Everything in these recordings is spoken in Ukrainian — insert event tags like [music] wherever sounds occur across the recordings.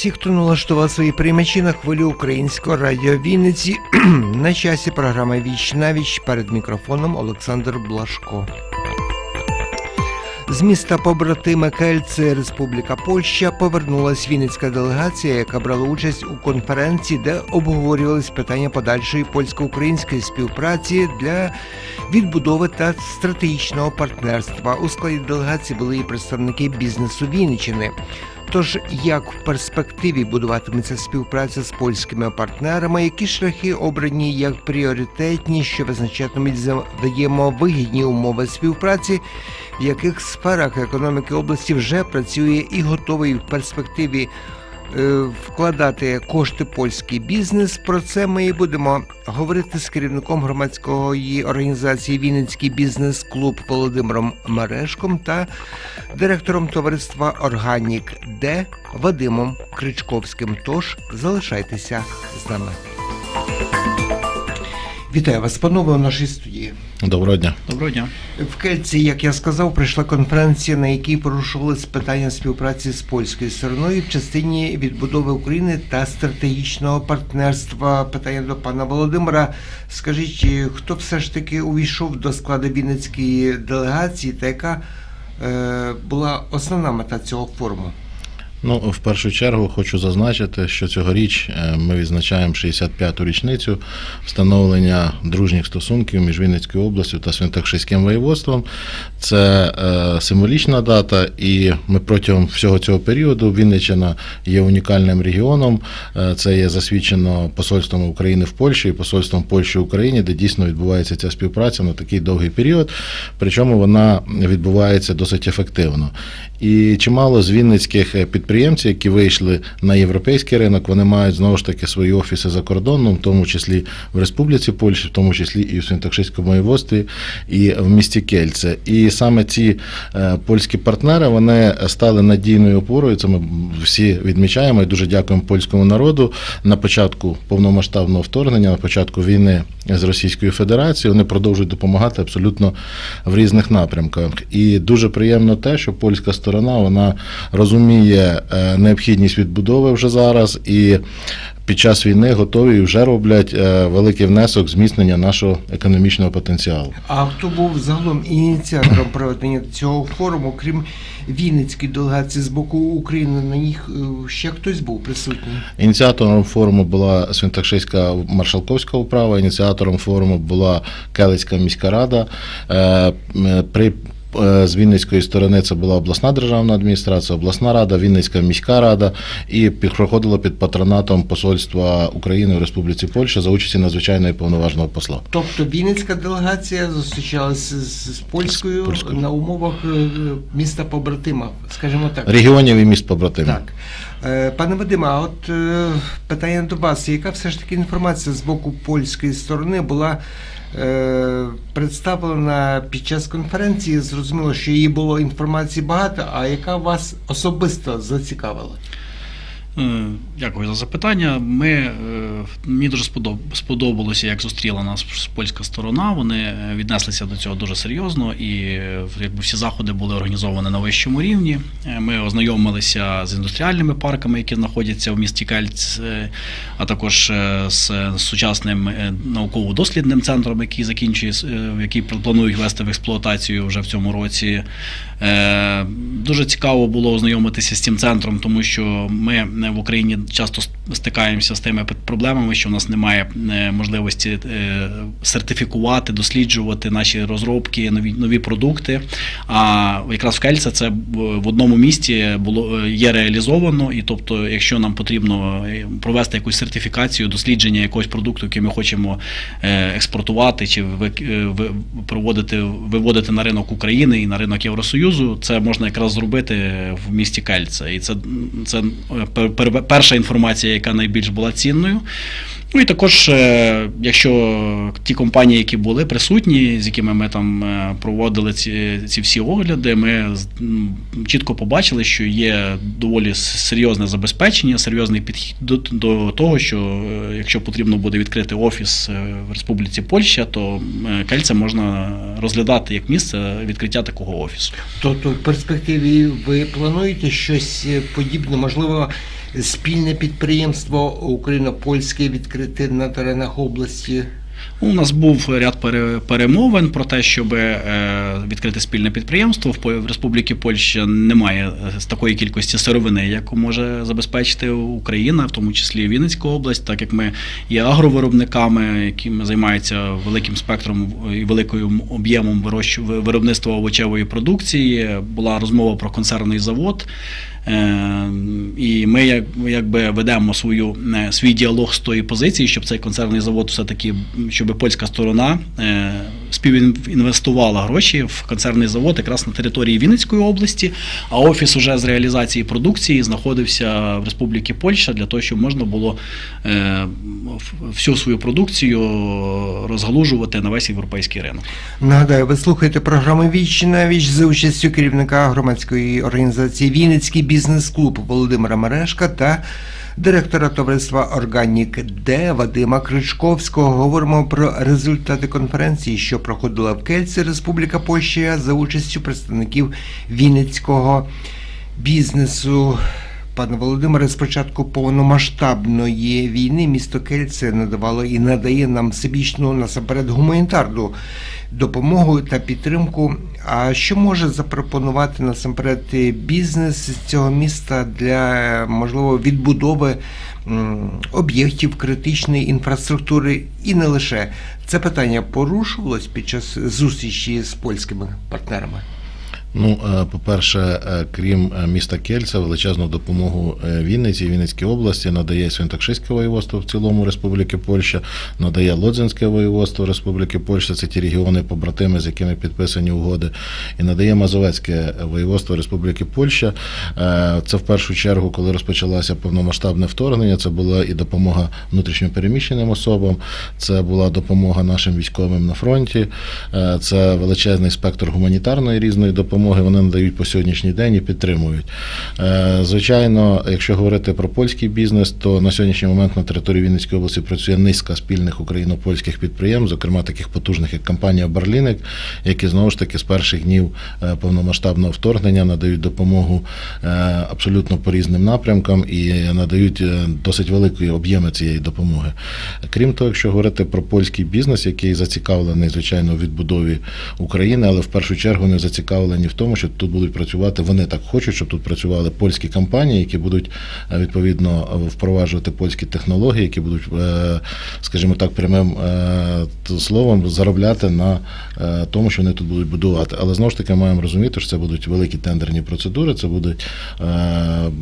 Всіх, хто налаштував свої приймачі на хвилі українського радіо Вінниці. [clears throat] на часі програма Віч на віч перед мікрофоном Олександр Блашко. З міста побратима Кельце, Республіка Польща, повернулась Вінницька делегація, яка брала участь у конференції, де обговорювались питання подальшої польсько-української співпраці для відбудови та стратегічного партнерства. У складі делегації були і представники бізнесу Вінниччини. Тож як в перспективі будуватиметься співпраця з польськими партнерами, які шляхи обрані як пріоритетні, що визначатимуть взаємовигідні умови співпраці, в яких сферах економіки області вже працює і готовий в перспективі вкладати кошти польський бізнес. Про це ми і будемо говорити з керівником громадської організації Вінницький бізнес-клуб Володимиром Мерешком та директором товариства Органік Д Вадимом Кричковським. Тож залишайтеся з нами. Вітаю вас, панове, у нашій студії. Доброго дня. Доброго дня. В Кельці, як я сказав, прийшла конференція, на якій порушувалися питання співпраці з польською стороною в частині відбудови України та стратегічного партнерства. Питання до пана Володимира. Скажіть, хто все ж таки увійшов до складу Вінницької делегації, та яка е, була основна мета цього форуму? Ну, в першу чергу хочу зазначити, що цьогоріч е, ми відзначаємо 65-ту річницю встановлення дружніх стосунків між Вінницькою областю та Свинтокшиським воєводством. Це е, символічна дата, і ми протягом всього цього періоду Вінниччина є унікальним регіоном. Е, Це є засвідчено посольством України в Польщі і посольством Польщі в Україні, де дійсно відбувається ця співпраця на такий довгий період. Причому вона відбувається досить ефективно. І чимало з вінницьких підприємців, які вийшли на європейський ринок, вони мають знову ж таки свої офіси за кордоном, в тому числі в Республіці Польща, в тому числі і в Свинтокшиському воєводстві, і в місті Кельце. І саме ці е, польські партнери вони стали надійною опорою. Це ми всі відмічаємо і дуже дякуємо польському народу на початку повномасштабного вторгнення, на початку війни з Російською Федерацією. Вони продовжують допомагати абсолютно в різних напрямках. І дуже приємно те, що польська сторона вона розуміє е, необхідність відбудови вже зараз і. Під час війни готові і вже роблять е, великий внесок зміцнення нашого економічного потенціалу. А хто був загалом ініціатором проведення цього форуму, крім Вінницької делегації з боку України, на них е, ще хтось був присутній? Ініціатором форуму була Свинтакшиська маршалковська управа, ініціатором форуму була Келицька міська рада. При з Вінницької сторони це була обласна державна адміністрація, обласна рада, Вінницька міська рада і проходило під патронатом посольства України в Республіці Польща за участі надзвичайного і повноважного посла. Тобто Вінницька делегація зустрічалася з, з польською, З польською. на умовах е, міста побратима, скажімо так. Регіонів і міст побратимів. Так. Е, Пане Вадиме, а от е, питання до вас. Яка все ж таки інформація з боку польської сторони була е, представлена під час конференції? Зрозуміло, що її було інформації багато, а яка вас особисто зацікавила? Е, Дякую за запитання. Ми, е, мені дуже сподоб- сподобалося, як зустріла нас польська сторона. Вони е, віднеслися до цього дуже серйозно, і якби всі заходи були організовані на вищому рівні. Ми ознайомилися з індустріальними парками, які знаходяться в місті Кельц, е, а також з сучасним науково-дослідним центром, який закінчує, який планують ввести в експлуатацію вже в цьому році. Дуже цікаво було ознайомитися з цим центром, тому що ми в Україні часто стикаємося з тими проблемами, що в нас немає е, можливості е, сертифікувати, досліджувати наші розробки, нові нові продукти. А якраз в Кельце це в одному місті було е, є реалізовано, і тобто, якщо нам потрібно провести якусь сертифікацію, дослідження якогось продукту, який ми хочемо експортувати чи проводити, виводити на ринок України і на ринок Євросоюзу, це можна якраз зробити в місті Кельце. І це, це перша інформація, яка найбільш була цінною. Ну і також, е, якщо ті компанії, які були присутні, з якими ми там е, проводили ці, ці всі огляди, ми чітко побачили, що є доволі серйозне забезпечення, серйозний підхід до, до того, що е, якщо потрібно буде відкрити офіс в Республіці Польща, то Кельце можна розглядати як місце відкриття такого офісу. Тобто в перспективі ви плануєте щось подібне, можливо, спільне підприємство україно-польське відкрите на теренах області. У нас був ряд пере- перемовин про те, щоб е, відкрити спільне підприємство. В Республіці Польща немає е, такої кількості сировини, яку може забезпечити Україна, в тому числі Вінницька область, так як ми є агровиробниками, які займаються великим спектром і великим об'ємом виробництва овочевої продукції. Була розмова про консервний завод. Е, І ми якби ведемо свою е, свій діалог з тої позиції, щоб цей консервний завод все-таки, щоб польська сторона е, співінвестувала гроші в консервний завод якраз на території Вінницької області, а офіс уже з реалізації продукції знаходився в Республіці Польща для того, щоб можна було е, всю свою продукцію розгалужувати на весь європейський ринок. Нагадаю, ви слухаєте програму Віч на віч за участю керівника громадської організації Вінницький бізнес-клуб Володимира Мерешка та директора товариства Органік Д Вадима Кричковського. Говоримо про результати конференції, що проходила в Кельці, Республіка Польща, за участю представників Вінницького бізнесу. Пане Володимире, з початку повномасштабної війни місто Кельце надавало і надає нам всебічну насамперед гуманітарну допомогу та підтримку. А що може запропонувати насамперед бізнес з цього міста для можливо відбудови об'єктів критичної інфраструктури і не лише це питання порушувалось під час зустрічі з польськими партнерами? Ну, е, по-перше, е, крім е, міста Кельця, величезну допомогу Вінниці Вінницькій області надає Свято-Кшиське воєводство в цілому Республіки Польща, надає Лодзинське воєводство Республіки Польща, це ті регіони побратими, з якими підписані угоди, і надає Мазовецьке воєводство Республіки Польща. Це в першу чергу, коли розпочалося повномасштабне вторгнення, це була і допомога внутрішньопереміщеним особам, це була допомога нашим військовим на фронті, це величезний спектр гуманітарної різної допомоги. Вони надають по сьогоднішній день і підтримують. Е, Звичайно, якщо говорити про польський бізнес, то на сьогоднішній момент на території Вінницької області працює низка спільних україно-польських підприємств, зокрема таких потужних, як компанія Барліник, які знову ж таки з перших днів е, повномасштабного вторгнення надають допомогу е, абсолютно по різним напрямкам і надають досить великі об'єми цієї допомоги. Крім того, якщо говорити про польський бізнес, який зацікавлений, звичайно, у відбудові України, але в першу чергу не зацікавлені в тому, що тут будуть працювати. Вони так хочуть, щоб тут працювали польські компанії, які будуть е, відповідно впроваджувати польські технології, які будуть, е, скажімо так, прямим е, словом заробляти на е, тому, що вони тут будуть будувати. Але знову ж таки маємо розуміти, що це будуть великі тендерні процедури, це будуть е,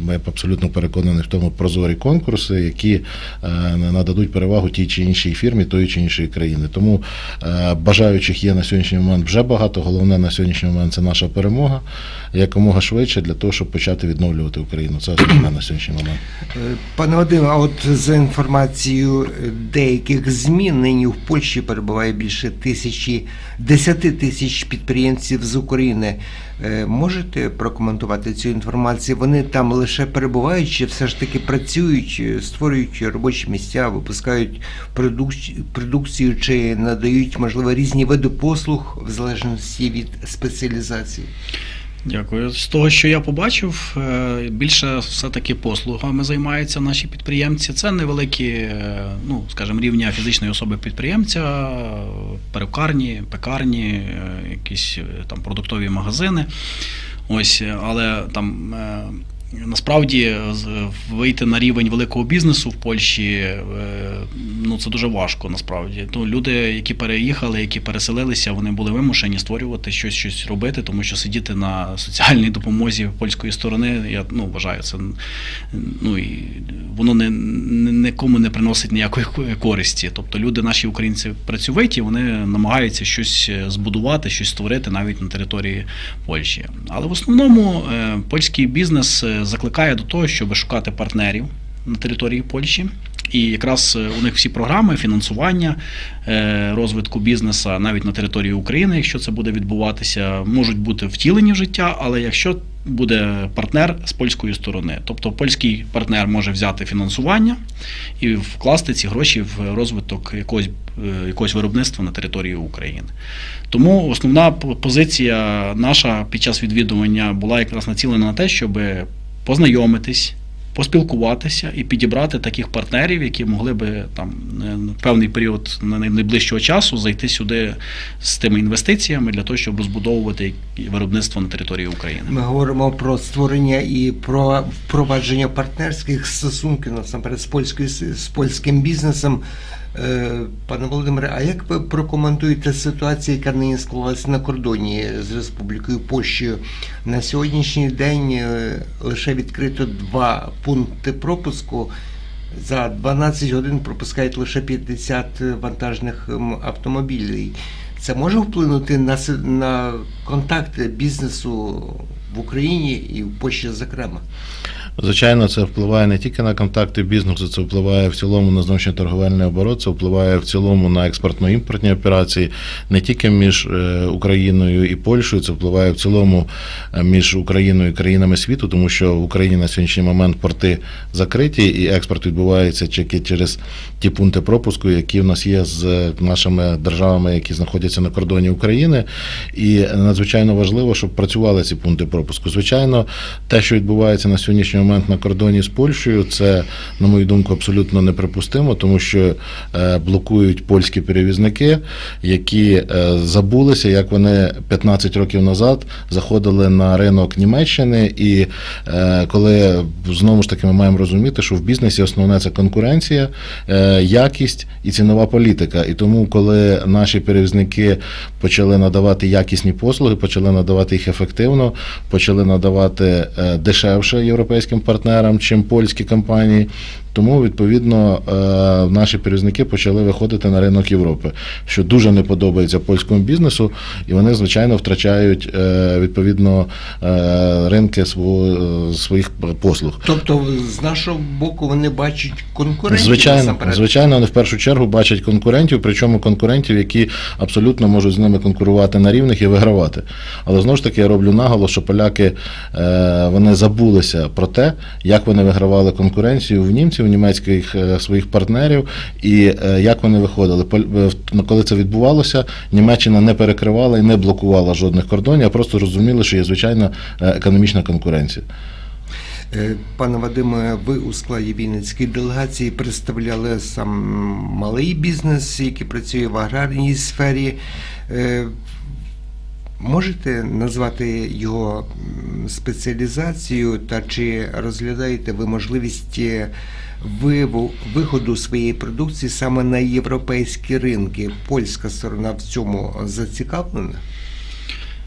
я абсолютно переконаний в тому прозорі конкурси, які е, нададуть перевагу тій чи іншій фірмі тої чи іншої країни. Тому е, бажаючих є на сьогоднішній момент вже багато. Головне на сьогоднішній момент це наша перемога якомога швидше для того, щоб почати відновлювати Україну. Це основне на сьогоднішній момент. Е, Пане Вадиме, а от за інформацією е, деяких змін нині в Польщі перебуває більше тисячі, десяти тисяч підприємців з України. Е, Можете прокоментувати цю інформацію? Вони там лише перебувають, чи все ж таки працюють, е, створюють робочі місця, випускають продукцію, продукцію чи надають, можливо, різні види послуг в залежності від спеціалізації? Дякую. З того, що я побачив, е, більше все-таки послугами займаються наші підприємці. Це невеликі, е, ну скажімо, рівня фізичної особи підприємця, перукарні, пекарні, е, якісь там продуктові магазини. Ось, але там. Е, Насправді вийти на рівень великого бізнесу в Польщі е, ну це дуже важко. Насправді ну, люди, які переїхали, які переселилися, вони були вимушені створювати щось, щось робити, тому що сидіти на соціальній допомозі польської сторони, я ну вважаю, це ну і воно не, нікому не приносить ніякої користі. Тобто люди, наші українці працьовиті, вони намагаються щось збудувати, щось створити навіть на території Польщі. Але в основному е, польський бізнес е, закликає до того, щоб шукати партнерів на території Польщі. І якраз е, у них всі програми фінансування е, розвитку бізнесу навіть на території України, якщо це буде відбуватися, можуть бути втілені в життя, але якщо буде партнер з польської сторони, тобто польський партнер може взяти фінансування і вкласти ці гроші в розвиток якогось, е, якогось виробництва на території України. Тому основна позиція наша під час відвідування була якраз націлена на те, щоб познайомитись, поспілкуватися і підібрати таких партнерів, які могли би там е, певний період на найближчого часу зайти сюди з тими інвестиціями для того, щоб розбудовувати виробництво на території України. Ми говоримо про створення і про впровадження партнерських стосунків насамперед з польською з польським бізнесом. Е, Пане Володимире, а як ви прокоментуєте ситуацію, яка нині склалася на кордоні з Республікою Польщею? На сьогоднішній день е, лише відкрито два пункти пропуску. За 12 годин пропускають лише 50 вантажних автомобілів. Це може вплинути на, на контакти бізнесу в Україні і в Польщі, зокрема? Звичайно, це впливає не тільки на контакти бізнесу, це впливає в цілому на зовнішньоторговельний оборот, це впливає в цілому на експортно-імпортні операції не тільки між е, Україною і Польщею, це впливає в цілому е, між Україною і країнами світу, тому що в Україні на сьогоднішній момент порти закриті, і експорт відбувається тільки через ті пункти пропуску, які в нас є з нашими державами, які знаходяться на кордоні України. І надзвичайно важливо, щоб працювали ці пункти пропуску. Звичайно, те, що відбувається на сьогоднішній момент на кордоні з Польщею, це, на мою думку, абсолютно неприпустимо, тому що е, блокують польські перевізники, які е, забулися, як вони 15 років назад заходили на ринок Німеччини. І е, коли знову ж таки ми маємо розуміти, що в бізнесі основне це конкуренція, якість і цінова політика. І тому, коли наші перевізники почали надавати якісні послуги, почали надавати їх ефективно, почали надавати дешевше європейським партнерам, чим польські компанії. Тому відповідно е, наші перевізники почали виходити на ринок Європи, що дуже не подобається польському бізнесу, і вони звичайно втрачають е, відповідно е, ринки своїх послуг. Тобто, з нашого боку, вони бачать конкурентів. Звичайно, звичайно, вони в першу чергу бачать конкурентів, причому конкурентів, які абсолютно можуть з ними конкурувати на рівних і вигравати. Але знову ж таки я роблю наголос, що поляки вони забулися про те, як вони вигравали конкуренцію в німців, німецьких е, своїх партнерів, і е, як вони виходили. Е, Коли це відбувалося, Німеччина не перекривала і не блокувала жодних кордонів, а просто розуміли, що є звичайна економічна конкуренція. Пане Вадиме, ви у складі Вінницької делегації представляли сам малий бізнес, який працює в аграрній сфері. Можете назвати його м, спеціалізацію та чи розглядаєте ви можливість виходу своєї продукції саме на європейські ринки? Польська сторона в цьому зацікавлена?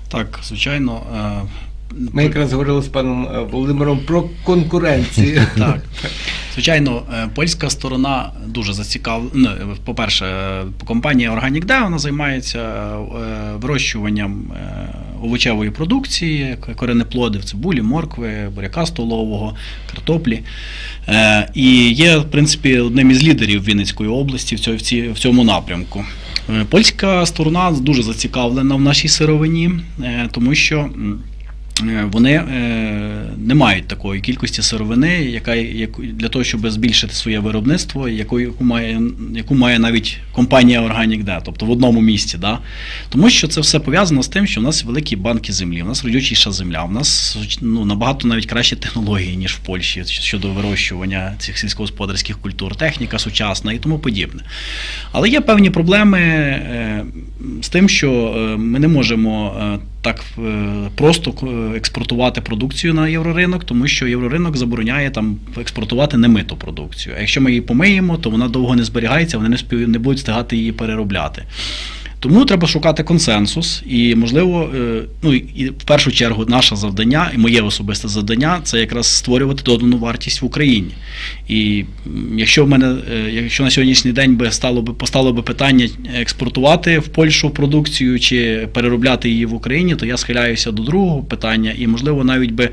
Так, звичайно. е, Ми якраз говорили з паном е, Володимиром про конкуренцію. [laughs] Так. Звичайно, е, польська сторона дуже зацікавлена. Ну, По-перше, компанія Organic Day, вона займається вирощуванням овочевої продукції, коренеплодів, цибулі, моркви, буряка столового, картоплі. Е, І є, в принципі, одним із лідерів Вінницької області в цьому напрямку. Е, Польська сторона дуже зацікавлена в нашій сировині, е, тому що. Е, Вони е, не мають такої кількості сировини, яка для того, щоб збільшити своє виробництво, яку, має яку має навіть компанія Organic Day, тобто в одному місці. Да? Тому що це все пов'язано з тим, що в нас великі банки землі, у нас родючіша земля, у нас ну, набагато навіть кращі технології, ніж в Польщі щодо вирощування цих сільськогосподарських культур, техніка сучасна і тому подібне. Але є певні проблеми е, з тим, що ми не можемо так е, просто е, експортувати продукцію на євроринок, тому що євроринок забороняє там експортувати немиту продукцію. А якщо ми її помиємо, то вона довго не зберігається, вони не будуть встигати її переробляти. Тому треба шукати консенсус, і можливо, е, ну і в першу чергу, наше завдання, і моє особисте завдання це якраз створювати додану вартість в Україні. І якщо в мене, е, якщо на сьогоднішній день би стало би постало би питання експортувати в Польщу продукцію чи переробляти її в Україні, то я схиляюся до другого питання, і можливо, навіть би,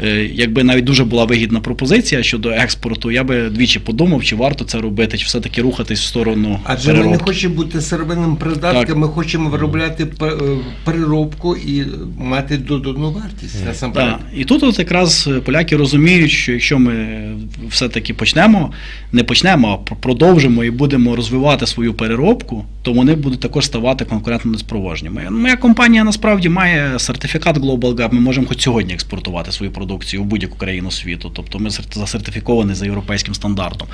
е, якби навіть дуже була вигідна пропозиція щодо експорту, я би двічі подумав, чи варто це робити, чи все-таки рухатись в сторону Адже ми не переробки. хочемо бути сировинним придатком Тобто ми хочемо виробляти е, переробку і мати додану вартість насамперед. Так. І тут от якраз поляки розуміють, що якщо ми все-таки почнемо, не почнемо, а продовжимо і будемо розвивати свою переробку, то вони будуть також ставати конкурентно неспроможніми. Моя компанія насправді має сертифікат Global Gap, Ми можемо хоч сьогодні експортувати свою продукцію в будь-яку країну світу. Тобто ми засертифіковані за європейським стандартом.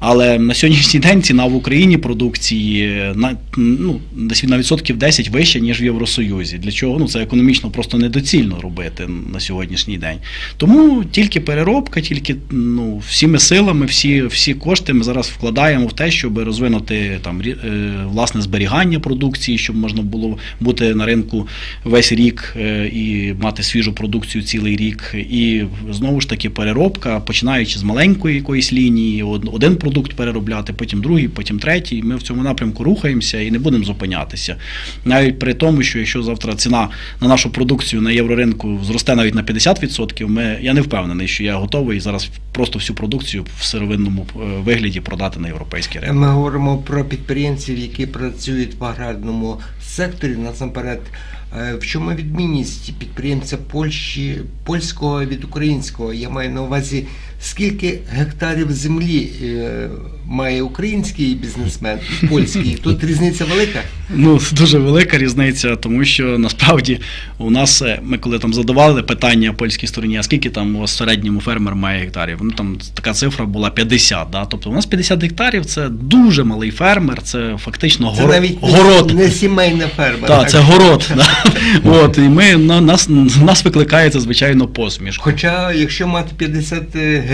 Але на сьогоднішній день ціна в Україні продукції на ну десь на відсотків 10 вища, ніж в Євросоюзі. Для чого? Ну це економічно просто недоцільно робити на сьогоднішній день. Тому тільки переробка, тільки ну всіми силами, всі, всі кошти ми зараз вкладаємо в те, щоб розвинути там е, власне зберігання продукції, щоб можна було бути на ринку весь рік е, і мати свіжу продукцію цілий рік. І знову ж таки переробка, починаючи з маленької якоїсь лінії, один продукт переробляти, потім другий, потім третій. Ми в цьому напрямку рухаємося і не будемо зупинятися. Навіть при тому, що якщо завтра ціна на нашу продукцію на євроринку зросте навіть на 50%, ми, я не впевнений, що я готовий зараз просто всю продукцію в сировинному е, вигляді продати на європейський ринок. Ми говоримо про підприємців, які працюють в аграрному секторі. Насамперед, Е, в чому відмінність підприємця Польщі польського від українського? Я маю на увазі, скільки гектарів землі е, має український бізнесмен і польський? Тут різниця велика. Ну, дуже велика різниця, тому що насправді у нас е, ми коли там задавали питання польській стороні, а скільки там у вас в середньому фермер має гектарів? Ну там така цифра була 50. Да? Тобто у нас 50 гектарів це дуже малий фермер, це фактично Це горо- навіть город. не сімейна ферма. Так, це город. Да? [laughs] От, і ми, на, нас, нас викликає це, звичайно, посмішку. Хоча, якщо мати 50 гектарів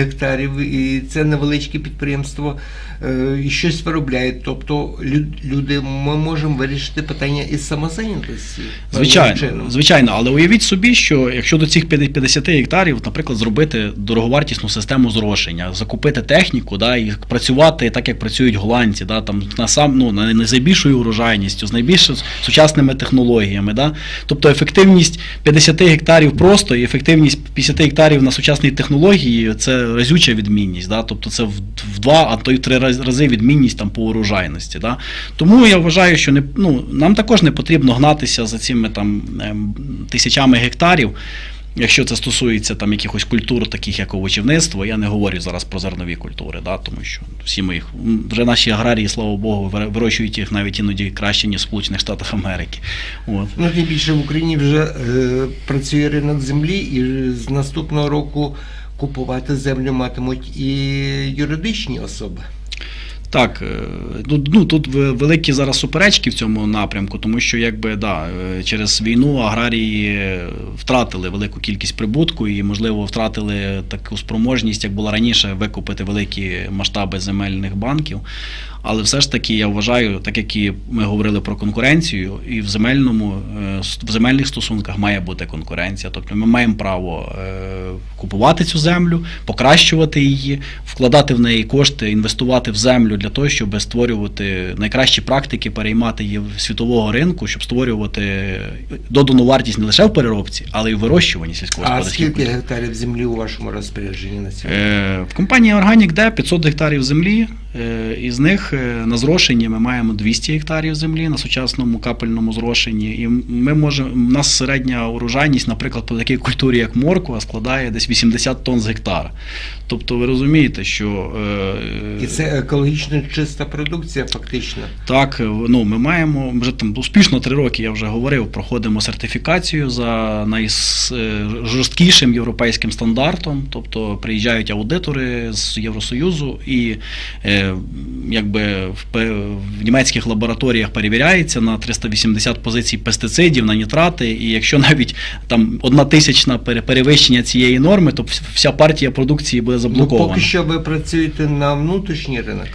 і це невеличке підприємство е, і щось виробляє, тобто лю- люди ми можемо вирішити питання із самозайнятості. Звичайно, звичайно, але уявіть собі, що якщо до цих 50 гектарів, наприклад, зробити дороговартісну систему зрошення, закупити техніку, да, і працювати так, як працюють голландці, да, там на сам ну на найбільшою урожайністю, з найбільш сучасними технологіями, да, тобто ефективність 50 гектарів просто і ефективність 50 гектарів на сучасній технології це разюча відмінність, да, тобто це в, два, а то й в три раз- рази відмінність там по урожайності. Да. Тому я вважаю, що не ну нам також не потрібно гнатися за цими там ем, тисячами гектарів. Якщо це стосується там якихось культур, таких як овочівництво, я не говорю зараз про зернові культури, да, тому що всі ми їх вже наші аграрії, слава Богу, виро- вирощують їх навіть іноді краще, ніж в Сполучених Штатах Америки. От. Ну, тим більше в Україні вже е, працює ринок землі, і з наступного року купувати землю матимуть і юридичні особи. Так, е, ну, тут великі зараз суперечки в цьому напрямку, тому що якби да, е, через війну аграрії втратили велику кількість прибутку і, можливо, втратили таку спроможність, як була раніше, викупити великі масштаби земельних банків. Але все ж таки я вважаю, так як і ми говорили про конкуренцію, і в земельному е, в земельних стосунках має бути конкуренція. Тобто ми маємо право е, купувати цю землю, покращувати її, вкладати в неї кошти, інвестувати в землю для того, щоб створювати найкращі практики, переймати її в світового ринку, щоб створювати додану вартість не лише в переробці, але й в вирощуванні А скільки гектарів землі у вашому розпорядженні на сьогодні? Е, В компанії Organic D 500 гектарів землі, е, із них е, на зрошенні ми маємо 200 гектарів землі на сучасному капельному зрошенні. І ми можемо, у нас середня урожайність, наприклад, по такій культурі, як морква, складає десь 80 тонн з гектара. Тобто ви розумієте, що е, І це екологічно чиста продукція, фактично. так, е, ну ми маємо вже там успішно три роки, я вже говорив, проходимо сертифікацію за найжорсткішим європейським стандартом. Тобто приїжджають аудитори з Євросоюзу і е, якби в, в німецьких лабораторіях перевіряється на 380 позицій пестицидів, на нітрати. І якщо навіть там одна тисячна пере- перевищення цієї норми, то вся партія продукції буде Ну, заблокована. поки що ви працюєте на внутрішній ринок.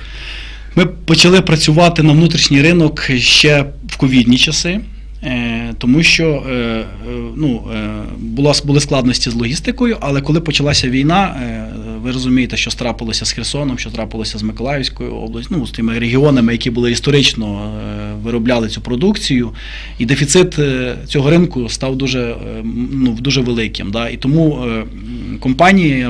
Ми почали працювати на внутрішній ринок ще в ковідні часи. е, Тому що е, е, ну, була, були складності з логістикою, але коли почалася війна, ви розумієте, що трапилося з Херсоном, що трапилося з Миколаївською областю, ну, з тими регіонами, які були історично е, виробляли цю продукцію, і дефіцит е, цього ринку став дуже, е, ну, дуже великим. Да? І тому компанії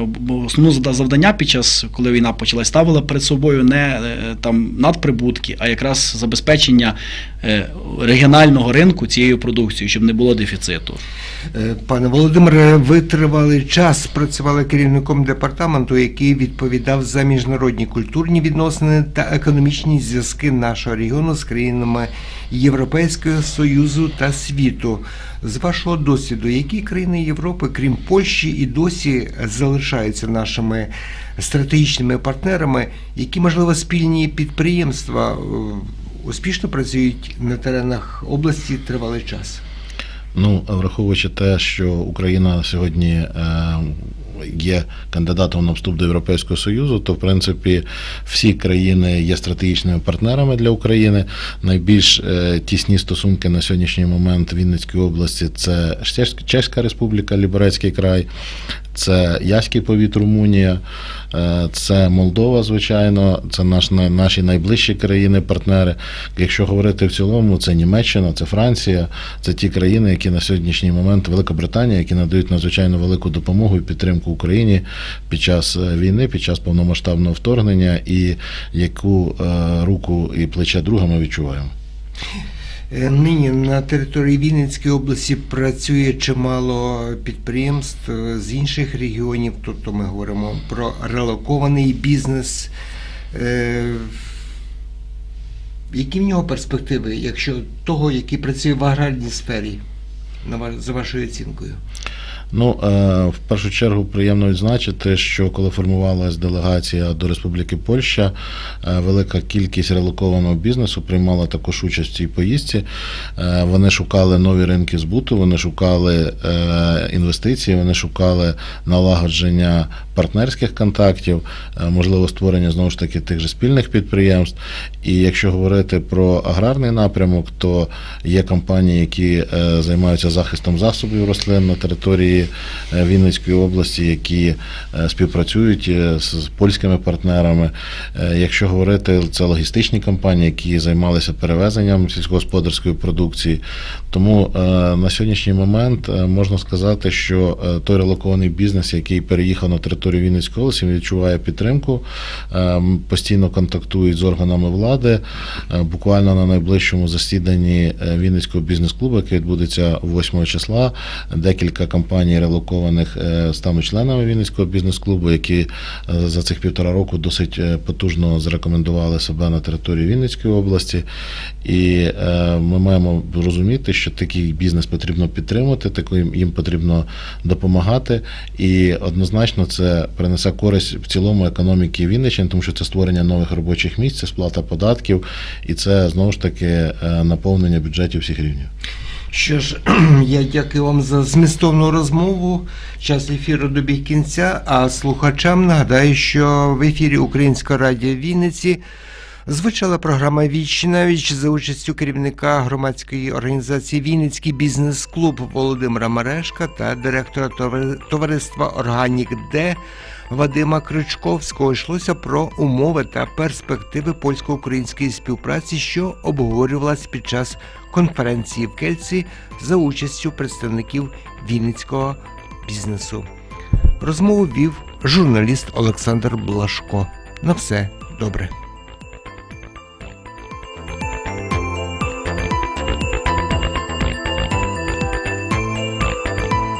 зада- завдання під час, коли війна почалась, ставила перед собою не там надприбутки, а якраз забезпечення регіонального ринку цією продукцією, щоб не було дефіциту. Е, Пане Володимире, ви тривалий час працювали керівником департаменту, який відповідав за міжнародні культурні відносини та економічні зв'язки нашого регіону з країнами Європейського Союзу та світу. З вашого досвіду, які країни Європи, крім Польщі, і досі залишаються нашими стратегічними партнерами, які можливо спільні підприємства е, успішно працюють на теренах області тривалий час? Ну, враховуючи те, що Україна сьогодні е, є кандидатом на вступ до Європейського Союзу, то в принципі всі країни є стратегічними партнерами для України. Найбільш е, тісні стосунки на сьогоднішній момент в Вінницькій області це Чеськ- Чеська Республіка, Ліберецький край, це Яський повіт Румунія, е, це Молдова, звичайно, це наш, наші найближчі країни-партнери. Якщо говорити в цілому, це Німеччина, це Франція, це ті країни, які на сьогоднішній момент Велика Британія, які надають надзвичайно велику допомогу і підтримку Україні під час е, війни, під час повномасштабного вторгнення, і яку е, руку і плече друга ми відчуваємо. Е, Нині на території Вінницької області працює чимало підприємств е, з інших регіонів, тобто ми говоримо про релокований бізнес. Е, Які в нього перспективи, якщо того, який працює в аграрній сфері, за вашою оцінкою? Ну, е, в першу чергу приємно відзначити, що коли формувалась делегація до Республіки Польща, е, велика кількість релокованого бізнесу приймала також участь в цій поїздці. Е, Вони шукали нові ринки збуту, вони шукали інвестиції, вони шукали налагодження партнерських контактів, е, можливо, створення знову ж таки тих же спільних підприємств. І якщо говорити про аграрний напрямок, то є компанії, які е, займаються захистом засобів рослин на території е, Вінницької області, які співпрацюють з польськими партнерами. Якщо говорити, це логістичні компанії, які займалися перевезенням сільськогосподарської продукції. Тому на сьогоднішній момент можна сказати, що той релокований бізнес, який переїхав на територію Вінницької області, відчуває підтримку, е, постійно контактують з органами влади. Е, Буквально на найближчому засіданні е, Вінницького бізнес-клубу, яке відбудеться 8 числа, декілька компаній релокованих е, стануть членами Вінницького бізнес-клубу, які за цих півтора року досить потужно зарекомендували себе на території Вінницької області. І ми маємо розуміти, що такий бізнес потрібно підтримувати, таким їм потрібно допомагати. І однозначно це принесе користь в цілому економіки Вінниччини, тому що це створення нових робочих місць, це сплата податків, і це знову ж таки е, наповнення бюджетів всіх рівнів. Що ж, [clears throat] я дякую вам за змістовну розмову. Час ефіру добіг кінця. А слухачам нагадаю, що в ефірі Українського радіо Вінниці звучала програма Віч за участю керівника громадської організації Вінницький бізнес-клуб Володимира Мерешка та директора товариства Органік Д. Вадима Кричковського йшлося про умови та перспективи польсько-української співпраці, що обговорювалась під час конференції в Кельці за участю представників вінницького бізнесу. Розмову вів журналіст Олександр Блашко. На все добре.